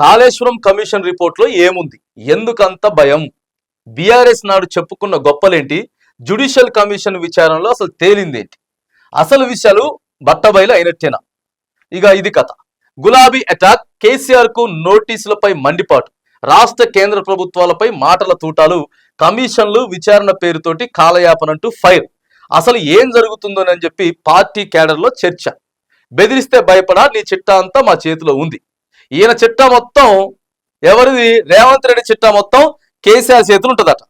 Kaleshwaram commission రిపోర్ట్లో ఏముంది? ఎందుకంత భయం? బీఆర్ఎస్ నాడు చెప్పుకున్న గొప్పలేంటి? జుడిషియల్ కమిషన్ విచారణలో అసలు తేలిందేంటి? అసలు విషయాలు బట్టబయలు అయినట్టేనా? ఇక ఇది కథ. గులాబీ అటాక్ కేసీఆర్కు నోటీసులపై మండిపాటు. రాష్ట్ర కేంద్ర ప్రభుత్వాలపై మాటల తూటాలు కమిషన్లు విచారణ పేరుతోటి కాలయాపనంటూ ఫైర్. అసలు ఏం జరుగుతుందోనని చెప్పి పార్టీ కేడర్లో చర్చ. బెదిరిస్తే భయపడా నీ చిట్టా అంతా మా చేతిలో ఉంది. ఈయన చిట్టా మొత్తం ఎవరిది? రేవంత్ రెడ్డి చిట్టా మొత్తం కేసీఆర్ చేతులు ఉంటుందట.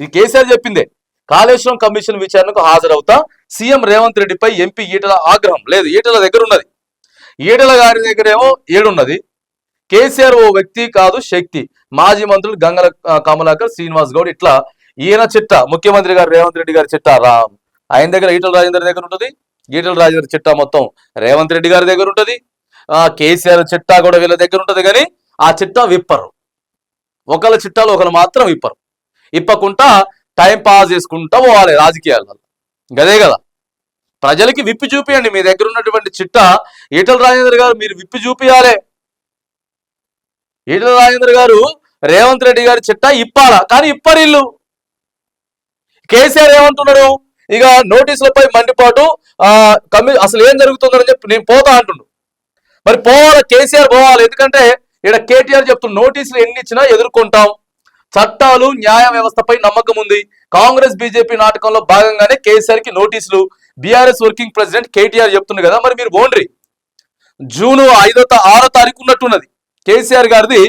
ఇది కేసీఆర్ చెప్పిందే. కాళేశ్వరం కమిషన్ విచారణకు హాజరవుతా సీఎం రేవంత్ రెడ్డిపై ఎంపీ ఈటల ఆగ్రహం. లేదు ఈటల దగ్గర ఉన్నది. ఈటల గారి దగ్గరేమో ఏడున్నది. కేసీఆర్ ఓ వ్యక్తి కాదు శక్తి. మాజీ మంత్రులు గంగల కమలాకర్ శ్రీనివాస్ గౌడ్ ఇట్లా. ఈయన చిట్ట ముఖ్యమంత్రి గారు రేవంత్ రెడ్డి గారి చిట్ట రామ్. ఆయన దగ్గర ఈటల రాజేందర్ దగ్గర ఉంటుంది. ఈటల రాజేందర్ చిట్ట మొత్తం రేవంత్ రెడ్డి గారి దగ్గర ఉంటుంది. కేసీఆర్ చిట్టా కూడా వీళ్ళ దగ్గర ఉంటుంది కానీ ఆ చిట్టా విప్పరు. ఒకళ్ళ చిట్టాలు ఒకళ్ళు మాత్రం విప్పరు. ఇప్పకుండా టైం పాస్ చేసుకుంటా పోవాలి రాజకీయాలలో గదే కదా. ప్రజలకి విప్పి చూపియండి మీ దగ్గర ఉన్నటువంటి చిట్టా. ఈటల రాజేంద్ర గారు మీరు విప్పి చూపియాలి. ఈటల రాజేంద్ర గారు రేవంత్ రెడ్డి గారి చిట్టా ఇప్పాలా? కానీ ఇప్పరు ఇల్లు. కేసీఆర్ ఏమంటున్నాడు? ఇక నోటీసులపై మండిపాటు కమి అసలు ఏం జరుగుతుందని చెప్పి నేను పోతా అంటుండు. మరి పోవాలి? కేసీఆర్ పోవాలి. ఎందుకంటే ఇక్కడ కేటీఆర్ చెప్తున్న నోటీసులు ఎన్ని ఇచ్చినా ఎదుర్కొంటాం. చట్టాలు న్యాయ వ్యవస్థపై నమ్మకం ఉంది. కాంగ్రెస్ బీజేపీ నాటకంలో భాగంగానే కేసీఆర్కి నోటీసులు. బీఆర్ఎస్ వర్కింగ్ ప్రెసిడెంట్ కేటీఆర్ చెప్తుంది కదా మరి మీరు బోండ్రి జూన్ ఐదో ఆరో తారీఖు ఉన్నట్టున్నది. కేసీఆర్ గారిది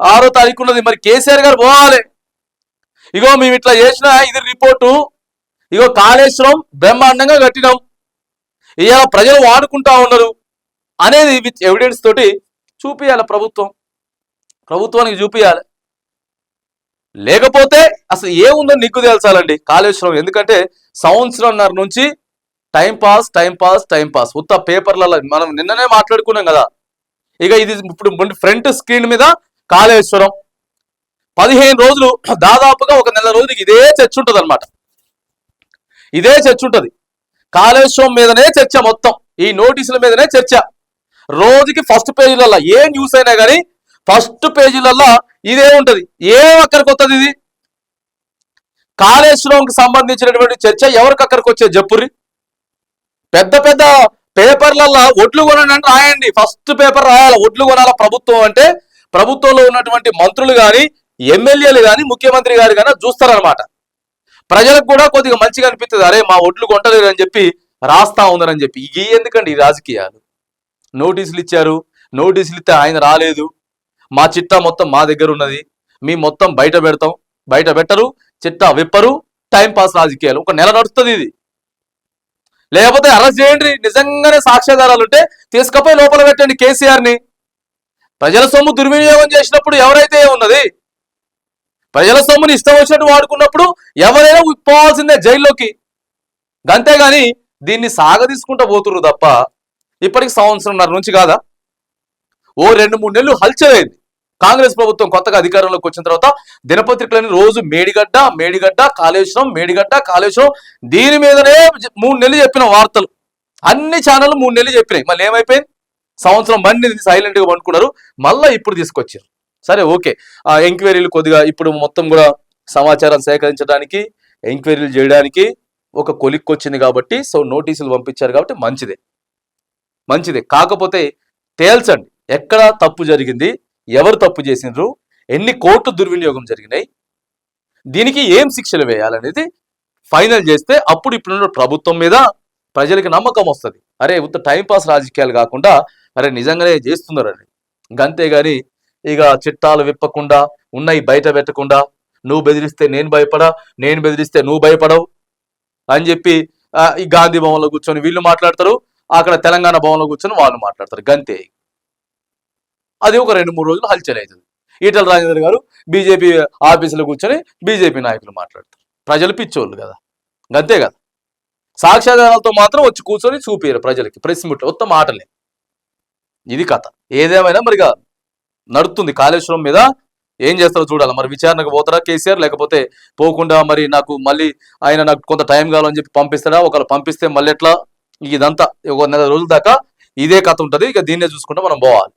ఆరో తారీఖు ఉన్నది. మరి కేసీఆర్ గారు పోవాలి. ఇగో మేము ఇట్లా చేసిన ఇది రిపోర్టు. ఇగో కాళేశ్వరం బ్రహ్మాండంగా కట్టినాం. ఇవాళ ప్రజలు వాడుకుంటా ఉన్నారు. అనేది విత్ ఎవిడెన్స్ తోటి చూపియాలి ప్రభుత్వం. ప్రభుత్వానికి చూపియాలి. లేకపోతే అసలు ఏముందో నిగ్గు తేల్చాలండి కాళేశ్వరం. ఎందుకంటే సంవత్సరంన్నర నుంచి time pass time pass time pass. ఉత్త పేపర్లలో మనం నిన్ననే మాట్లాడుకున్నాం కదా. ఇక ఇది ఇప్పుడు ఫ్రంట్ స్క్రీన్ మీద కాళేశ్వరం. పదిహేను రోజులు దాదాపుగా ఒక నెల రోజులకి ఇదే చర్చ ఉంటుంది అనమాట ఇదే చర్చ ఉంటుంది. కాళేశ్వరం మీదనే చర్చ మొత్తం. ఈ నోటీసుల మీదనే చర్చ. రోజుకి ఫస్ట్ పేజీలలో ఏ న్యూస్ అయినా కానీ ఫస్ట్ పేజీలలో ఇదే ఉంటుంది. ఏం అక్కడికి వస్తుంది ఇది? కాళేశ్వరంకి సంబంధించినటువంటి చర్చ ఎవరికి అక్కడికి వచ్చే చెప్పుర్రి పెద్ద పెద్ద పేపర్లలో ఒడ్లు కొనండి రాయండి. ఫస్ట్ పేపర్ రాయాలి. ఒడ్లు కొనాల ప్రభుత్వం అంటే? ప్రభుత్వంలో ఉన్నటువంటి మంత్రులు కానీ ఎమ్మెల్యేలు కానీ ముఖ్యమంత్రి గారు కానీ చూస్తారనమాట ప్రజలకు కూడా కొద్దిగా మంచిగా అనిపిస్తుంది అరే మా ఒడ్లు కొంటలేరు అని చెప్పి రాస్తా ఉందని చెప్పి. ఇవి ఎందుకండి ఈ రాజకీయాలు? నోటీసులు ఇచ్చారు నోటీసులు ఇస్తే ఆయన రాలేదు. మా చిట్టా మొత్తం మా దగ్గర ఉన్నది మీ మొత్తం బయట పెడతాం. బయట పెట్టరు. చిట్టా విప్పరు. టైంపాస్ రాజకీయాలు. ఒక నెల నడుస్తుంది ఇది. లేకపోతే అరెస్ట్ చేయండి. నిజంగానే సాక్ష్యాధారాలు ఉంటే తీసుకపోయి లోపల పెట్టండి కేసీఆర్ని. ప్రజల సొమ్ము దుర్వినియోగం చేసినప్పుడు ఎవరైతే ఉన్నది? ప్రజల సొమ్ముని ఇష్టం వచ్చినట్టు వాడుకున్నప్పుడు ఎవరైనా పోవాల్సిందే జైల్లోకి. అంతేగాని దీన్ని సాగదీసుకుంటూ పోతుర్రు తప్ప ఇప్పటికి సంవత్సరంన్నర నుంచి కాదా? ఓ రెండు మూడు నెలలు హల్చలైంది. కాంగ్రెస్ ప్రభుత్వం కొత్తగా అధికారంలోకి వచ్చిన తర్వాత దినపత్రికలని రోజు మేడిగడ్డ మేడిగడ్డ కాళేశ్వరం మేడిగడ్డ కాళేశ్వరం దీని మీదనే మూడు నెలలు చెప్పిన వార్తలు. అన్ని ఛానళ్ళు మూడు నెలలు చెప్పినాయి. మళ్ళీ ఏమైపోయింది? సంవత్సరం బండి సైలెంట్గా పండుకున్నారు మళ్ళీ ఇప్పుడు తీసుకొచ్చారు. సరే ఓకే. ఆ ఎంక్వైరీలు కొద్దిగా ఇప్పుడు మొత్తం కూడా సమాచారం సేకరించడానికి ఎంక్వైరీలు చేయడానికి ఒక కొలిక్కి వచ్చింది కాబట్టి సో నోటీసులు పంపించారు కాబట్టి మంచిదే. మంచిదే. కాకపోతే తేల్చండి. ఎక్కడ తప్పు జరిగింది? ఎవరు తప్పు చేసిండ్రు? ఎన్ని కోట్లు దుర్వినియోగం జరిగినాయి? దీనికి ఏం శిక్షలు వేయాలనేది ఫైనల్ చేస్తే అప్పుడు ఇప్పుడున్న ప్రభుత్వం మీద ప్రజలకి నమ్మకం వస్తుంది. అరే ఉత్త టైంపాస్ రాజకీయాలు కాకుండా అరే నిజంగానే చేస్తున్నారని. అంతేగాని ఇక చిట్టాలు విప్పకుండా ఉన్నాయి బయట పెట్టకుండా నువ్వు బెదిరిస్తే నేను భయపడా నేను బెదిరిస్తే నువ్వు భయపడవు అని చెప్పి ఈ గాంధీ భవన్లో కూర్చొని వీళ్ళు మాట్లాడతారు. అక్కడ తెలంగాణ భవన్లో కూర్చొని వాళ్ళు మాట్లాడతారు. గంతే. అది ఒక రెండు మూడు రోజులు హల్చల్ అవుతుంది. ఈటల రాజేందర్ గారు బీజేపీ ఆఫీసులో కూర్చొని బీజేపీ నాయకులు మాట్లాడతారు. ప్రజలు పిచ్చోళ్ళు కదా. గంతే కదా. సాక్ష్యాధారాలతో మాత్రం వచ్చి కూర్చొని చూపారు ప్రజలకి. ప్రెస్ మీట్ మొత్తం మాటలే. ఇది కథ. ఏదేమైనా మరిగా నడుస్తుంది కాళేశ్వరం మీద ఏం చేస్తారో చూడాలి. మరి విచారణకు పోతారా కేసీఆర్? లేకపోతే పోకుండా మరి నాకు మళ్ళీ ఆయన నాకు కొంత టైం కావాలని చెప్పి పంపిస్తాడా? ఒకవేళ పంపిస్తే మళ్ళీ ఎట్లా? ఇదంతా ఒక నెల రోజుల దాకా ఇదే కథ ఉంటుంది. ఇక దీన్నే చూసుకుంటే మనం పోవాలి.